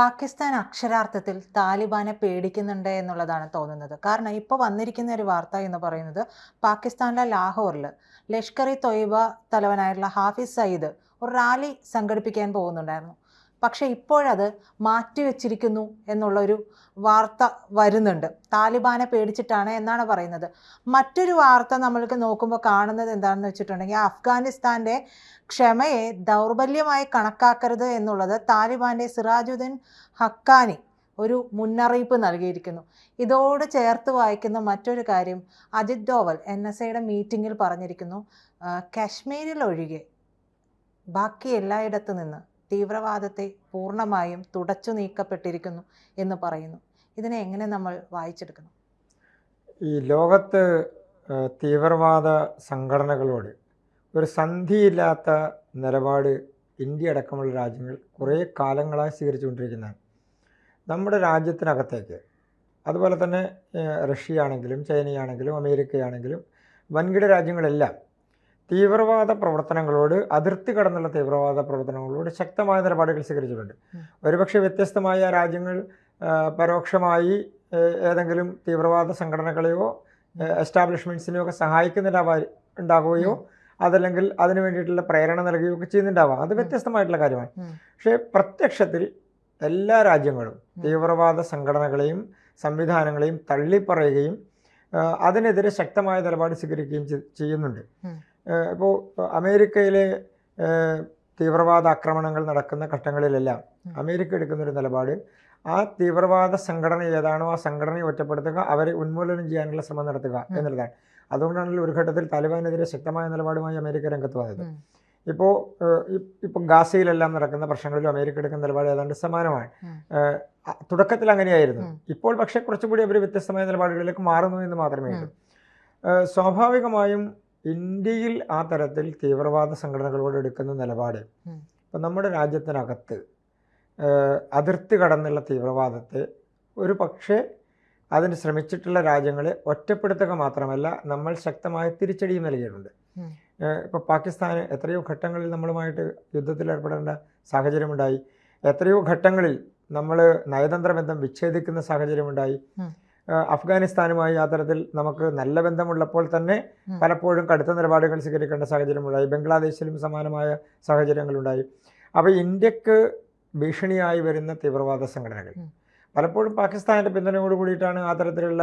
പാകിസ്ഥാൻ അക്ഷരാർത്ഥത്തിൽ താലിബാനെ പേടിക്കുന്നുണ്ട് എന്നുള്ളതാണ് തോന്നുന്നത്. കാരണം ഇപ്പോൾ വന്നിരിക്കുന്ന ഒരു വാർത്ത എന്ന് പറയുന്നത് പാകിസ്ഥാനിലെ ലാഹോറിൽ ലഷ്കർ ഇ തൊയ്ബ തലവനായിട്ടുള്ള ഹാഫിസ് സയ്യിദ് ഒരു റാലി സംഘടിപ്പിക്കാൻ പോകുന്നുണ്ടായിരുന്നു. പക്ഷേ ഇപ്പോഴത് മാറ്റിവെച്ചിരിക്കുന്നു എന്നുള്ളൊരു വാർത്ത വരുന്നുണ്ട്. താലിബാനെ പേടിച്ചിട്ടാണ് എന്നാണ് പറയുന്നത്. മറ്റൊരു വാർത്ത നമ്മൾക്ക് നോക്കുമ്പോൾ കാണുന്നത് എന്താണെന്ന് വെച്ചിട്ടുണ്ടെങ്കിൽ അഫ്ഗാനിസ്ഥാന്റെ ക്ഷമയെ ദൗർബല്യമായി കണക്കാക്കരുത് എന്നുള്ളത് താലിബാന്റെ സിറാജുദ്ദീൻ ഹക്കാനി ഒരു മുന്നറിയിപ്പ് നൽകിയിരിക്കുന്നു. ഇതോട് ചേർത്ത് വായിക്കുന്ന മറ്റൊരു കാര്യം അജിത് ഡോവൽ എൻ എസ് എയുടെ മീറ്റിങ്ങിൽ പറഞ്ഞിരിക്കുന്നു കശ്മീരിൽ ഒഴികെ ബാക്കി എല്ലായിടത്തു നിന്ന് തീവ്രവാദത്തെ പൂർണമായും തുടച്ചു നീക്കപ്പെട്ടിരിക്കുന്നു എന്ന് പറയുന്നു. ഇതിനെ എങ്ങനെ നമ്മൾ വായിച്ചെടുക്കണം? ഈ ലോകത്ത് തീവ്രവാദ സംഘടനകളോട് ഒരു സന്ധിയില്ലാത്ത നിലപാട് ഇന്ത്യ അടക്കമുള്ള രാജ്യങ്ങൾ കുറേ കാലങ്ങളായി സ്വീകരിച്ചുകൊണ്ടിരിക്കുന്നതാണ്. നമ്മുടെ രാജ്യത്തിനകത്തേക്ക് അതുപോലെ തന്നെ റഷ്യയാണെങ്കിലും ചൈനയാണെങ്കിലും അമേരിക്കയാണെങ്കിലും വൻകിട രാജ്യങ്ങളെല്ലാം തീവ്രവാദ പ്രവർത്തനങ്ങളോട് അതിർത്തി കടന്നുള്ള തീവ്രവാദ പ്രവർത്തനങ്ങളോട് ശക്തമായ നിലപാടുകൾ സ്വീകരിച്ചിട്ടുണ്ട്. ഒരുപക്ഷെ വ്യത്യസ്തമായ രാജ്യങ്ങൾ പരോക്ഷമായി ഏതെങ്കിലും തീവ്രവാദ സംഘടനകളെയോ എസ്റ്റാബ്ലിഷ്മെന്റ്സിനെയോ ഒക്കെ സഹായിക്കുന്നുണ്ടാവാ ഉണ്ടാകുകയോ അതല്ലെങ്കിൽ അതിനു വേണ്ടിയിട്ടുള്ള പ്രേരണ നൽകുകയോ ഒക്കെ ചെയ്യുന്നുണ്ടാവാം. അത്. വ്യത്യസ്തമായിട്ടുള്ള കാര്യമാണ്. പക്ഷേ പ്രത്യക്ഷത്തിൽ എല്ലാ രാജ്യങ്ങളും തീവ്രവാദ സംഘടനകളെയും സംവിധാനങ്ങളെയും തള്ളിപ്പറയുകയും അതിനെതിരെ ശക്തമായ നിലപാട് സ്വീകരിക്കുകയും ചെയ്യുന്നുണ്ട്. ഇപ്പോൾ അമേരിക്കയിലെ തീവ്രവാദ ആക്രമണങ്ങൾ നടക്കുന്ന ഘട്ടങ്ങളിലെല്ലാം അമേരിക്ക എടുക്കുന്നൊരു നിലപാട് ആ തീവ്രവാദ സംഘടന ഏതാണോ ആ സംഘടനയെ ഒറ്റപ്പെടുത്തുക അവരെ ഉന്മൂലനം ചെയ്യാനുള്ള ശ്രമം നടത്തുക. എന്നുള്ളതാണ്. അതുകൊണ്ടാണല്ലോ ഒരു ഘട്ടത്തിൽ താലിബാനെതിരെ ശക്തമായ നിലപാടുമായി അമേരിക്ക രംഗത്ത് വന്നത്. ഇപ്പോൾ ഇപ്പോൾ ഗാസയിലെല്ലാം നടക്കുന്ന പ്രശ്നങ്ങളിലും അമേരിക്ക എടുക്കുന്ന നിലപാട് ഏതാണ്ട് സമാനമാണ്. തുടക്കത്തിൽ അങ്ങനെയായിരുന്നു. ഇപ്പോൾ പക്ഷേ കുറച്ചുകൂടി അവർ വ്യത്യസ്തമായ നിലപാടുകളിലേക്ക് മാറുന്നു എന്ന് മാത്രമേ ഉള്ളൂ. സ്വാഭാവികമായും ഇന്ത്യയിൽ ആ തരത്തിൽ തീവ്രവാദ സംഘടനകളോട് എടുക്കുന്ന നിലപാട്. ഇപ്പം നമ്മുടെ രാജ്യത്തിനകത്ത് അതിർത്തി കടന്നുള്ള തീവ്രവാദത്തെ ഒരു പക്ഷേ അതിന് ശ്രമിച്ചിട്ടുള്ള രാജ്യങ്ങളെ ഒറ്റപ്പെടുത്തുക മാത്രമല്ല നമ്മൾ ശക്തമായ തിരിച്ചടിയും നൽകിയിട്ടുണ്ട്. ഇപ്പോൾ പാകിസ്ഥാന് എത്രയോ ഘട്ടങ്ങളിൽ നമ്മളുമായിട്ട് യുദ്ധത്തിൽ ഏർപ്പെടേണ്ട സാഹചര്യമുണ്ടായി. എത്രയോ ഘട്ടങ്ങളിൽ നമ്മൾ നയതന്ത്ര ബന്ധം വിച്ഛേദിക്കുന്ന സാഹചര്യമുണ്ടായി. അഫ്ഗാനിസ്ഥാനുമായി യാത്രത്തിൽ തരത്തിൽ നമുക്ക് നല്ല ബന്ധമുള്ളപ്പോൾ തന്നെ പലപ്പോഴും കടുത്ത നിലപാടുകൾ സ്വീകരിക്കേണ്ട സാഹചര്യമുണ്ടായി. ബംഗ്ലാദേശിലും സമാനമായ സാഹചര്യങ്ങളുണ്ടായി. അപ്പോൾ ഇന്ത്യയ്ക്ക് ഭീഷണിയായി വരുന്ന തീവ്രവാദ സംഘടനകൾ. പലപ്പോഴും പാകിസ്ഥാന്റെ പിന്തുണയോട് കൂടിയിട്ടാണ് ആ തരത്തിലുള്ള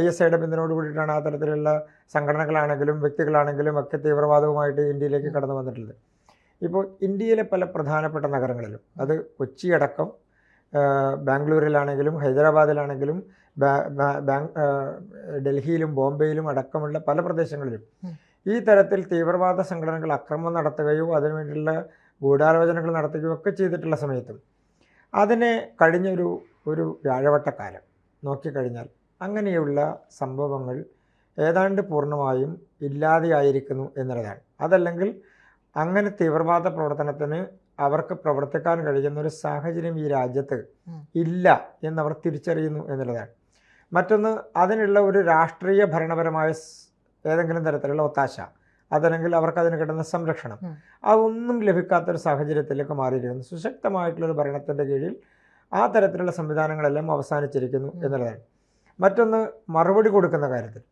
ഐ എസ് ഐയുടെ പിന്തുണയോട് കൂടിയിട്ടാണ് ആ തരത്തിലുള്ള സംഘടനകളാണെങ്കിലും വ്യക്തികളാണെങ്കിലും ഒക്കെ തീവ്രവാദവുമായിട്ട് ഇന്ത്യയിലേക്ക്. കടന്നു വന്നിട്ടുള്ളത്. ഇപ്പോൾ ഇന്ത്യയിലെ പല പ്രധാനപ്പെട്ട നഗരങ്ങളിലും അത് കൊച്ചിയടക്കം ബാംഗ്ലൂരിലാണെങ്കിലും ഹൈദരാബാദിലാണെങ്കിലും ഡൽഹിയിലും ബോംബെയിലും അടക്കമുള്ള പല പ്രദേശങ്ങളിലും ഈ തരത്തിൽ തീവ്രവാദ സംഘടനകൾ അക്രമം നടത്തുകയോ അതിനുവേണ്ടിയുള്ള ഗൂഢാലോചനകൾ നടത്തുകയോ ഒക്കെ ചെയ്തിട്ടുള്ള സമയത്തും അതിനെ കഴിഞ്ഞൊരു ഒരു വ്യാഴവട്ടക്കാലം നോക്കിക്കഴിഞ്ഞാൽ അങ്ങനെയുള്ള സംഭവങ്ങൾ ഏതാണ്ട് പൂർണമായും ഇല്ലാതെയായിരിക്കുന്നു എന്നുള്ളതാണ്. അതല്ലെങ്കിൽ അങ്ങനെ തീവ്രവാദ പ്രവർത്തനത്തിന് അവർക്ക് പ്രവർത്തിക്കാൻ കഴിയുന്ന ഒരു സാഹചര്യം ഈ രാജ്യത്ത് ഇല്ല എന്നവർ തിരിച്ചറിയുന്നു എന്നുള്ളതാണ്. മറ്റൊന്ന് അതിനുള്ള ഒരു രാഷ്ട്രീയ ഭരണപരമായ ഏതെങ്കിലും തരത്തിലുള്ള ഒത്താശ അതല്ലെങ്കിൽ അവർക്ക് അതിന് കിട്ടുന്ന സംരക്ഷണം. അതൊന്നും ലഭിക്കാത്തൊരു സാഹചര്യത്തിലേക്ക് മാറിയിരിക്കുന്നു. സുശക്തമായിട്ടുള്ളൊരു ഭരണത്തിന്റെ കീഴിൽ ആ തരത്തിലുള്ള സംവിധാനങ്ങളെല്ലാം അവസാനിച്ചിരിക്കുന്നു. എന്നുള്ളതാണ്. മറ്റൊന്ന് മറുപടി കൊടുക്കുന്ന കാര്യത്തിൽ.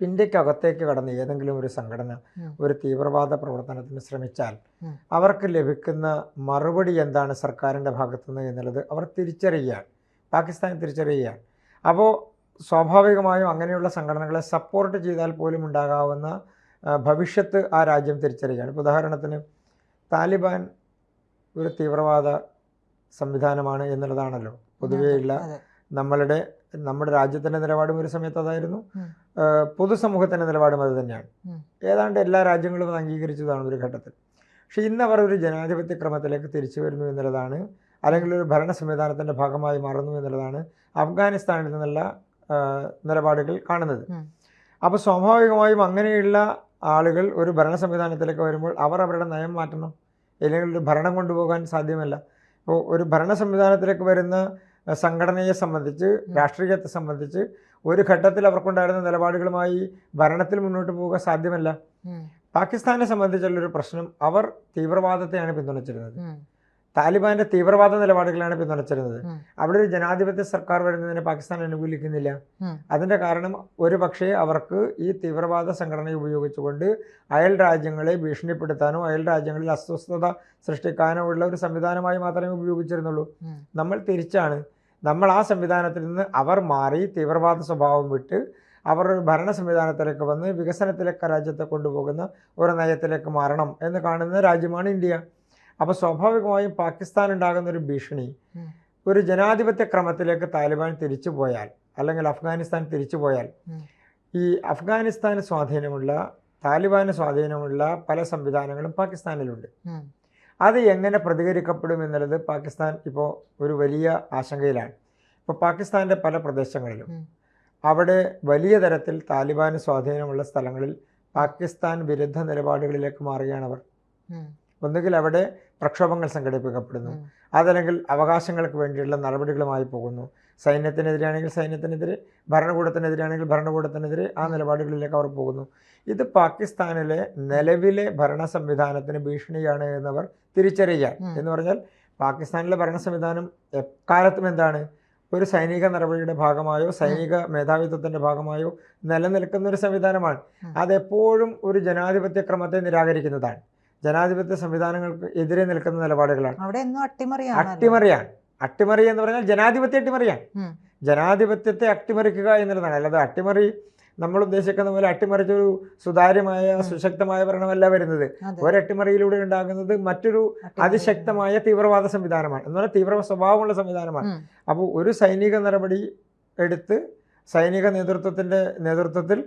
ഇന്ത്യക്കകത്തേക്ക് കടന്ന് ഏതെങ്കിലും ഒരു സംഘടന ഒരു തീവ്രവാദ പ്രവർത്തനത്തിന് ശ്രമിച്ചാൽ അവർക്ക് ലഭിക്കുന്ന മറുപടി എന്താണ് സർക്കാരിന്റെ ഭാഗത്തുനിന്ന് എന്നുള്ളത് അവർ തിരിച്ചറിയുകയാണ് പാകിസ്ഥാൻ തിരിച്ചറിയുകയാണ് അപ്പോൾ സ്വാഭാവികമായും അങ്ങനെയുള്ള സംഘടനകളെ സപ്പോർട്ട് ചെയ്താൽ പോലും ഉണ്ടാകാവുന്ന ഭവിഷ്യത്ത് ആ രാജ്യം തിരിച്ചറിയുകയാണ്. ഇപ്പോൾ ഉദാഹരണത്തിന് താലിബാൻ ഒരു തീവ്രവാദ സംവിധാനമാണ് എന്നുള്ളതാണല്ലോ. പൊതുവെയുള്ള നമ്മളുടെ നമ്മുടെ രാജ്യത്തിന്റെ നിലപാടും ഒരു സമയത്ത് അതായിരുന്നു. പൊതുസമൂഹത്തിന്റെ നിലപാടും അത് തന്നെയാണ്. ഏതാണ്ട് എല്ലാ രാജ്യങ്ങളും അത് അംഗീകരിച്ചതാണ് ഒരു ഘട്ടത്തിൽ. പക്ഷേ ഇന്ന് അവർ ഒരു ജനാധിപത്യ ക്രമത്തിലേക്ക് തിരിച്ചു വരുന്നു എന്നുള്ളതാണ് അല്ലെങ്കിൽ ഒരു ഭരണ സംവിധാനത്തിന്റെ ഭാഗമായി മാറുന്നു എന്നുള്ളതാണ് അഫ്ഗാനിസ്ഥാനിൽ നിന്നുള്ള നിലപാടുകൾ കാണുന്നത്. അപ്പോൾ സ്വാഭാവികമായും അങ്ങനെയുള്ള ആളുകൾ ഒരു ഭരണ സംവിധാനത്തിലേക്ക് വരുമ്പോൾ അവർ അവരുടെ നയം മാറ്റണം. അല്ലെങ്കിൽ ഒരു ഭരണം കൊണ്ടുപോകാൻ സാധ്യമല്ല. ഇപ്പോൾ ഒരു ഭരണ സംവിധാനത്തിലേക്ക് വരുന്ന സംഘടനയെ സംബന്ധിച്ച് രാഷ്ട്രീയത്തെ സംബന്ധിച്ച് ഒരു ഘട്ടത്തിൽ അവർക്കുണ്ടായിരുന്ന നിലപാടുകളുമായി ഭരണത്തിൽ മുന്നോട്ട് പോവുക സാധ്യമല്ല. പാകിസ്ഥാനെ സംബന്ധിച്ചുള്ളൊരു പ്രശ്നം അവർ തീവ്രവാദത്തെയാണ് പിന്തുണച്ചിരുന്നത്. താലിബാന്റെ തീവ്രവാദ നിലപാടുകളാണ് പിന്തുണച്ചിരുന്നത്. അവിടെ ഒരു ജനാധിപത്യ സർക്കാർ വരുന്നതിനെ പാകിസ്ഥാൻ അനുകൂലിക്കുന്നില്ല. അതിന്റെ കാരണം ഒരു പക്ഷേ അവർക്ക് ഈ തീവ്രവാദ സംഘടനയെ ഉപയോഗിച്ചുകൊണ്ട് അയൽ രാജ്യങ്ങളെ ഭീഷണിപ്പെടുത്താനോ അയൽ രാജ്യങ്ങളിൽ അസ്വസ്ഥത സൃഷ്ടിക്കാനോ ഉള്ള ഒരു സംവിധാനമായി മാത്രമേ ഉപയോഗിച്ചിരുന്നുള്ളൂ. നമ്മൾ തിരിച്ചാണ്. നമ്മൾ ആ സംവിധാനത്തിൽ നിന്ന് അവർ മാറി തീവ്രവാദ സ്വഭാവം വിട്ട് അവർ ഭരണ സംവിധാനത്തിലേക്ക് വന്ന് വികസനത്തിലേക്ക് രാജ്യത്തെ കൊണ്ടുപോകുന്ന ഒരു നയത്തിലേക്ക് മാറണം എന്ന് കാണുന്ന രാജ്യമാണ് ഇന്ത്യ. അപ്പോൾ സ്വാഭാവികമായും പാകിസ്ഥാൻ ഉണ്ടാകുന്ന ഒരു ഭീഷണി ഒരു ജനാധിപത്യ ക്രമത്തിലേക്ക് താലിബാൻ തിരിച്ചു പോയാൽ അല്ലെങ്കിൽ അഫ്ഗാനിസ്ഥാൻ തിരിച്ചു പോയാൽ. ഈ അഫ്ഗാനിസ്ഥാന് സ്വാധീനമുള്ള താലിബാന് സ്വാധീനമുള്ള പല സംവിധാനങ്ങളും പാകിസ്ഥാനിലുണ്ട്. അത് എങ്ങനെ പ്രതികരിക്കപ്പെടും എന്നുള്ളത് പാകിസ്ഥാൻ ഇപ്പോൾ ഒരു വലിയ ആശങ്കയിലാണ്. ഇപ്പോൾ പാകിസ്ഥാന്റെ പല പ്രദേശങ്ങളിലും അവിടെ വലിയ തരത്തിൽ താലിബാന് സ്വാധീനമുള്ള സ്ഥലങ്ങളിൽ പാകിസ്ഥാൻ വിരുദ്ധ നിലപാടുകളിലേക്ക് മാറുകയാണ് അവർ. ഒന്നുകിൽ അവിടെ പ്രക്ഷോഭങ്ങൾ സംഘടിപ്പിക്കപ്പെടുന്നു. അതല്ലെങ്കിൽ അവകാശങ്ങൾക്ക് വേണ്ടിയുള്ള നടപടികളുമായി പോകുന്നു. സൈന്യത്തിനെതിരാണെങ്കിൽ സൈന്യത്തിനെതിരെ ഭരണകൂടത്തിനെതിരാണെങ്കിൽ ഭരണകൂടത്തിനെതിരെ ആ നിലപാടുകളിലേക്ക് അവർ പോകുന്നു. ഇത് പാകിസ്ഥാനിലെ നിലവിലെ ഭരണ സംവിധാനത്തിന് ഭീഷണിയാണ് എന്നവർ തിരിച്ചറിയുക. എന്ന് പറഞ്ഞാൽ പാകിസ്ഥാനിലെ ഭരണ സംവിധാനം എക്കാലത്തും എന്താണ്? ഒരു സൈനിക നടപടിയുടെ ഭാഗമായോ സൈനിക മേധാവിത്വത്തിന്റെ ഭാഗമായോ നിലനിൽക്കുന്ന ഒരു സംവിധാനമാണ്. അതെപ്പോഴും ഒരു ജനാധിപത്യ ക്രമത്തെ നിരാകരിക്കുന്നതാണ്. ജനാധിപത്യ സംവിധാനങ്ങൾക്ക് എതിരെ നിൽക്കുന്ന നിലപാടുകളാണ്. അട്ടിമറിയാണ് അട്ടിമറി എന്ന് പറഞ്ഞാൽ ജനാധിപത്യ അട്ടിമറിയാണ്. ജനാധിപത്യത്തെ അട്ടിമറിക്കുക എന്നുള്ളതാണ്. അല്ലാതെ അട്ടിമറി നമ്മൾ ഉദ്ദേശിക്കുന്ന പോലെ അട്ടിമറിച്ചൊരു സുതാര്യമായ സുശക്തമായ ഭരണമല്ല വരുന്നത്. ഒരട്ടിമറിയിലൂടെ ഉണ്ടാകുന്നത് മറ്റൊരു. അതിശക്തമായ തീവ്രവാദ സംവിധാനമാണ്. എന്ന് പറഞ്ഞാൽ തീവ്ര സ്വഭാവമുള്ള സംവിധാനമാണ്. അപ്പോൾ ഒരു സൈനിക നടപടി എടുത്ത് സൈനിക നേതൃത്വത്തിന്റെ നേതൃത്വത്തിൽ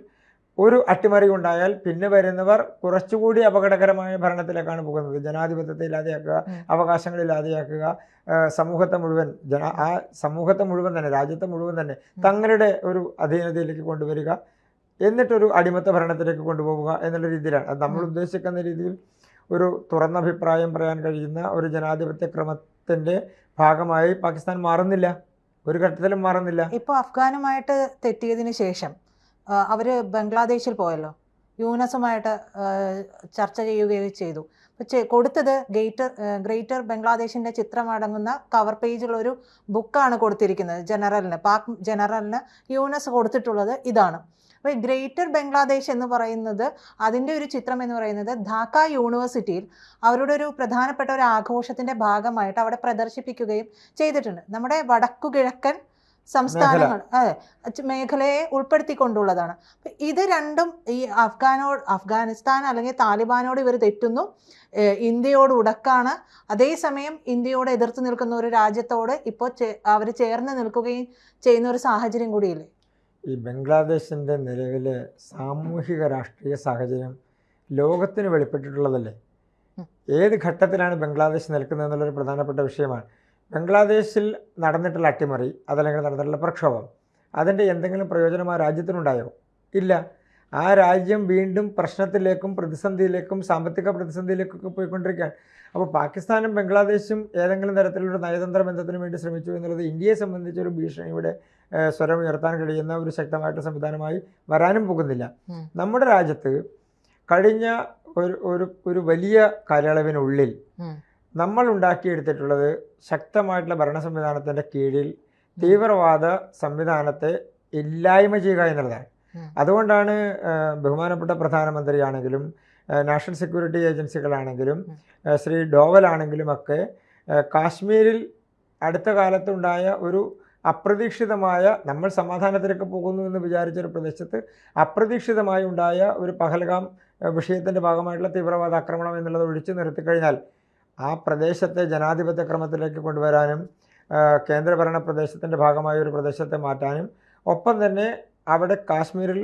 ഒരു അട്ടിമറി ഉണ്ടായാൽ പിന്നെ വരുന്നവർ കുറച്ചുകൂടി അപകടകരമായ ഭരണത്തിലേക്കാണ് പോകുന്നത്. ജനാധിപത്യത്തെ ഇല്ലാതെയാക്കുക. അവകാശങ്ങൾ ഇല്ലാതെയാക്കുക സമൂഹത്തെ മുഴുവൻ ജന ആ സമൂഹത്തെ മുഴുവൻ തന്നെ രാജ്യത്തെ മുഴുവൻ തന്നെ തങ്ങളുടെ ഒരു അധീനതയിലേക്ക് കൊണ്ടുവരിക എന്നിട്ടൊരു അടിമത്ത ഭരണത്തിലേക്ക് കൊണ്ടുപോവുക എന്നുള്ള രീതിയിലാണ്. അത് നമ്മൾ ഉദ്ദേശിക്കുന്ന രീതിയിൽ ഒരു തുറന്ന അഭിപ്രായം പറയാൻ കഴിയുന്ന ഒരു ജനാധിപത്യ ക്രമത്തിന്റെ ഭാഗമായി പാകിസ്ഥാൻ മാറുന്നില്ല. ഒരു ഘട്ടത്തിലും മാറുന്നില്ല. ഇപ്പോൾ അഫ്ഗാനുമായിട്ട് തെറ്റിയതിന് ശേഷം ആ, അവർ ബംഗ്ലാദേശിൽ പോയല്ലോ. യൂനസുമായിട്ട് ചർച്ച ചെയ്യുകയും ചെയ്തു. കൊടുത്തത് ഗേറ്റർ ഗ്രേറ്റർ ബംഗ്ലാദേശിന്റെ ചിത്രമടങ്ങുന്ന കവർ പേജിലൊരു ബുക്കാണ് കൊടുത്തിരിക്കുന്നത് ജനറലിന്. പാക് ജനറലിന് യൂനസ് കൊടുത്തിട്ടുള്ളത് ഇതാണ്. അപ്പോൾ ഗ്രേറ്റർ ബംഗ്ലാദേശ് എന്ന് പറയുന്നത് അതിന്റെ ഒരു ചിത്രം എന്ന് പറയുന്നത് ധാക്ക യൂണിവേഴ്സിറ്റിയിൽ അവരുടെ ഒരു പ്രധാനപ്പെട്ട ഒരു ആഘോഷത്തിന്റെ ഭാഗമായിട്ട് അവിടെ പ്രദർശിപ്പിക്കുകയും ചെയ്തിട്ടുണ്ട്. നമ്മുടെ വടക്കു കിഴക്കൻ സംസ്ഥാനങ്ങൾ. അതെ. മേഖലയെ ഉൾപ്പെടുത്തിക്കൊണ്ടുള്ളതാണ്. അപ്പൊ ഇത് രണ്ടും ഈ അഫ്ഗാനോട് അഫ്ഗാനിസ്ഥാൻ അല്ലെങ്കിൽ താലിബാനോട് ഇവർ തെറ്റുന്നു. ഇന്ത്യയോട് ഉടക്കാണ്. അതേസമയം ഇന്ത്യയോട് എതിർത്ത് നിൽക്കുന്ന ഒരു രാജ്യത്തോട് ഇപ്പോൾ അവർ ചേർന്ന് നിൽക്കുകയും ചെയ്യുന്ന ഒരു സാഹചര്യം കൂടിയില്ലേ? ഈ ബംഗ്ലാദേശിന്റെ നിലവിലെ സാമൂഹിക രാഷ്ട്രീയ സാഹചര്യം ലോകത്തിന് വെളിപ്പെട്ടിട്ടുള്ളതല്ലേ? ഏത് ഘട്ടത്തിലാണ് ബംഗ്ലാദേശ് നിൽക്കുന്നത് എന്നുള്ളൊരു പ്രധാനപ്പെട്ട വിഷയമാണ്. ബംഗ്ലാദേശിൽ നടന്നിട്ടുള്ള അട്ടിമറി അതല്ലെങ്കിൽ നടന്നിട്ടുള്ള പ്രക്ഷോഭം അതിന്റെ എന്തെങ്കിലും പ്രയോജനം ആ രാജ്യത്തിനുണ്ടായോ? ഇല്ല. ആ രാജ്യം വീണ്ടും പ്രശ്നത്തിലേക്കും പ്രതിസന്ധിയിലേക്കും സാമ്പത്തിക പ്രതിസന്ധിയിലേക്കൊക്കെ പോയിക്കൊണ്ടിരിക്കുകയാണ്. അപ്പോൾ പാകിസ്ഥാനും ബംഗ്ലാദേശും ഏതെങ്കിലും തരത്തിലുള്ള നയതന്ത്ര ബന്ധത്തിന് വേണ്ടി ശ്രമിച്ചു എന്നുള്ളത് ഇന്ത്യയെ സംബന്ധിച്ചൊരു ഭീഷണിയുടെ ഇവിടെ സ്വരം ഉയർത്താൻ കഴിയുന്ന ഒരു ശക്തമായിട്ട് സംവിധാനമായി വരാനും പോകുന്നില്ല. നമ്മുടെ രാജ്യത്ത് കഴിഞ്ഞ ഒരു ഒരു ഒരു വലിയ കാലയളവിനുള്ളിൽ. നമ്മൾ ഉണ്ടാക്കിയെടുത്തിട്ടുള്ളത് ശക്തമായിട്ടുള്ള ഭരണ സംവിധാനത്തിന്റെ കീഴിൽ തീവ്രവാദ സംവിധാനത്തെ ഇല്ലായ്മ ചെയ്യുക എന്നുള്ളതാണ്. അതുകൊണ്ടാണ് ബഹുമാനപ്പെട്ട പ്രധാനമന്ത്രിയാണെങ്കിലും നാഷണൽ സെക്യൂരിറ്റി ഏജൻസികളാണെങ്കിലും ശ്രീ ഡോവലാണെങ്കിലും ഒക്കെ കാശ്മീരിൽ അടുത്ത കാലത്തുണ്ടായ ഒരു അപ്രതീക്ഷിതമായ നമ്മൾ സമാധാനത്തിലേക്ക് പോകുന്നു എന്ന് വിചാരിച്ചൊരു പ്രദേശത്ത് അപ്രതീക്ഷിതമായി ഉണ്ടായ ഒരു പഹൽഗാം വിഷയത്തിന്റെ ഭാഗമായിട്ടുള്ള തീവ്രവാദ ആക്രമണം എന്നുള്ളത് ഒഴിച്ചു നിർത്തിക്കഴിഞ്ഞാൽ ആ പ്രദേശത്തെ ജനാധിപത്യ ക്രമത്തിലേക്ക് കൊണ്ടുവരാനും കേന്ദ്രഭരണ പ്രദേശത്തിന്റെ ഭാഗമായ ഒരു പ്രദേശത്തെ മാറ്റാനും ഒപ്പം തന്നെ അവിടെ കാശ്മീരിൽ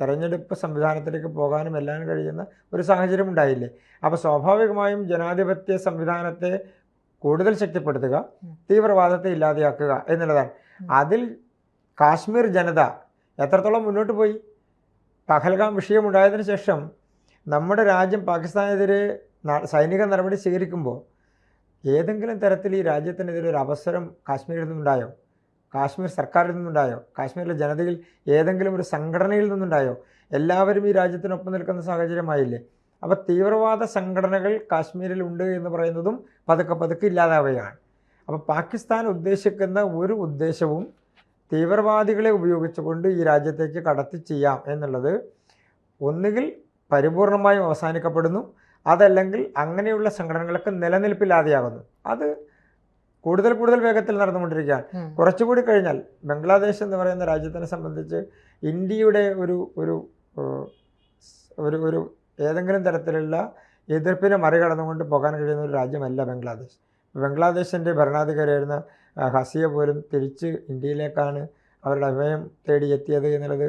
തെരഞ്ഞെടുപ്പ് സംവിധാനത്തിലേക്ക് പോകാനും എല്ലാം കഴിയുന്ന ഒരു സാഹചര്യം ഉണ്ടായില്ലേ? അപ്പോൾ സ്വാഭാവികമായും ജനാധിപത്യ സംവിധാനത്തെ കൂടുതൽ ശക്തിപ്പെടുത്തുക തീവ്രവാദത്തെ ഇല്ലാതെയാക്കുക എന്നുള്ളതാണ്. അതിൽ കാശ്മീർ ജനത എത്രത്തോളം മുന്നോട്ട് പോയി? പഹൽഗാം വിഷയമുണ്ടായതിനു ശേഷം നമ്മുടെ രാജ്യം പാകിസ്ഥാനെതിരെ സൈനിക നടപടി സ്വീകരിക്കുമ്പോൾ ഏതെങ്കിലും തരത്തിൽ ഈ രാജ്യത്തിനെതിരെ ഒരു അവസരം കാശ്മീരിൽ നിന്നുണ്ടായോ? കാശ്മീർ സർക്കാരിൽ നിന്നുണ്ടായോ? കാശ്മീരിലെ ജനതയിൽ ഏതെങ്കിലും ഒരു സംഘടനയിൽ നിന്നുണ്ടായോ? എല്ലാവരും ഈ രാജ്യത്തിനൊപ്പം നിൽക്കുന്ന സാഹചര്യമായില്ലേ? അപ്പോൾ തീവ്രവാദ സംഘടനകൾ കാശ്മീരിൽ ഉണ്ട് എന്ന് പറയുന്നതും പതുക്കെ പതുക്കെ ഇല്ലാതാവുകയാണ്. അപ്പോൾ പാകിസ്ഥാൻ ഉദ്ദേശിക്കുന്ന ഒരു ഉദ്ദേശവും തീവ്രവാദികളെ ഉപയോഗിച്ചുകൊണ്ട് ഈ രാജ്യത്തേക്ക് കടത്തി ചെയ്യാം എന്നുള്ളത് ഒന്നുകിൽ പരിപൂർണമായും അവസാനിക്കപ്പെടുന്നു. അതല്ലെങ്കിൽ അങ്ങനെയുള്ള സംഘടനകളൊക്കെ നിലനിൽപ്പില്ലാതെയാകുന്നു അത് കൂടുതൽ കൂടുതൽ വേഗത്തിൽ നടന്നുകൊണ്ടിരിക്കുകയാണ്. കുറച്ചുകൂടി കഴിഞ്ഞാൽ ബംഗ്ലാദേശ് എന്ന് പറയുന്ന രാജ്യത്തിനെ സംബന്ധിച്ച് ഇന്ത്യയുടെ ഒരു ഒരു ഒരു ഒരു ഏതെങ്കിലും തരത്തിലുള്ള എതിർപ്പിനെ മറികടന്നുകൊണ്ട് പോകാൻ കഴിയുന്ന ഒരു രാജ്യമല്ല ബംഗ്ലാദേശ്. ബംഗ്ലാദേശിന്റെ ഭരണാധികാരിയായിരുന്ന ഹസിയ പോലും തിരിച്ച് ഇന്ത്യയിലേക്കാണ് അവരുടെ അഭിനയം തേടി എത്തിയത് എന്നുള്ളത്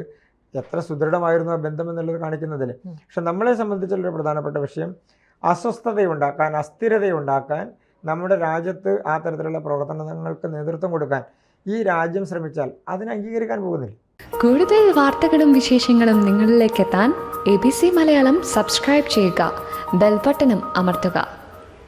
എത്ര സുദൃഢമായിരുന്നു ആ ബന്ധം എന്നുള്ളത് കാണിക്കുന്നതിൽ പക്ഷെ നമ്മളെ സംബന്ധിച്ചുള്ളൊരു പ്രധാനപ്പെട്ട വിഷയം അസ്വസ്ഥതയുണ്ടാക്കാൻ അസ്ഥിരതയുണ്ടാക്കാൻ നമ്മുടെ രാജ്യത്ത് ആ തരത്തിലുള്ള പ്രവർത്തനങ്ങൾക്ക് നേതൃത്വം കൊടുക്കാൻ ഈ രാജ്യം ശ്രമിച്ചാൽ അതിനെ അംഗീകരിക്കാൻ പോകുന്നില്ല. കൂടുതൽ വാർത്തകളും വിശേഷങ്ങളും നിങ്ങളിലേക്ക് എത്താൻ A B C Malayalam subscribe ചെയ്യുക ബെൽബട്ടനും അമർത്തുക.